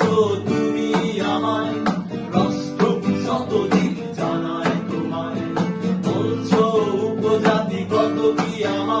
দিয়েছ তুমি আমায়। রাষ্ট্র জানায় তোমায়। বলছো উপজাতিগত কি আমায়?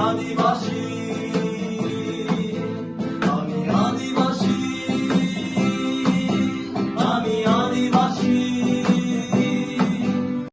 Mani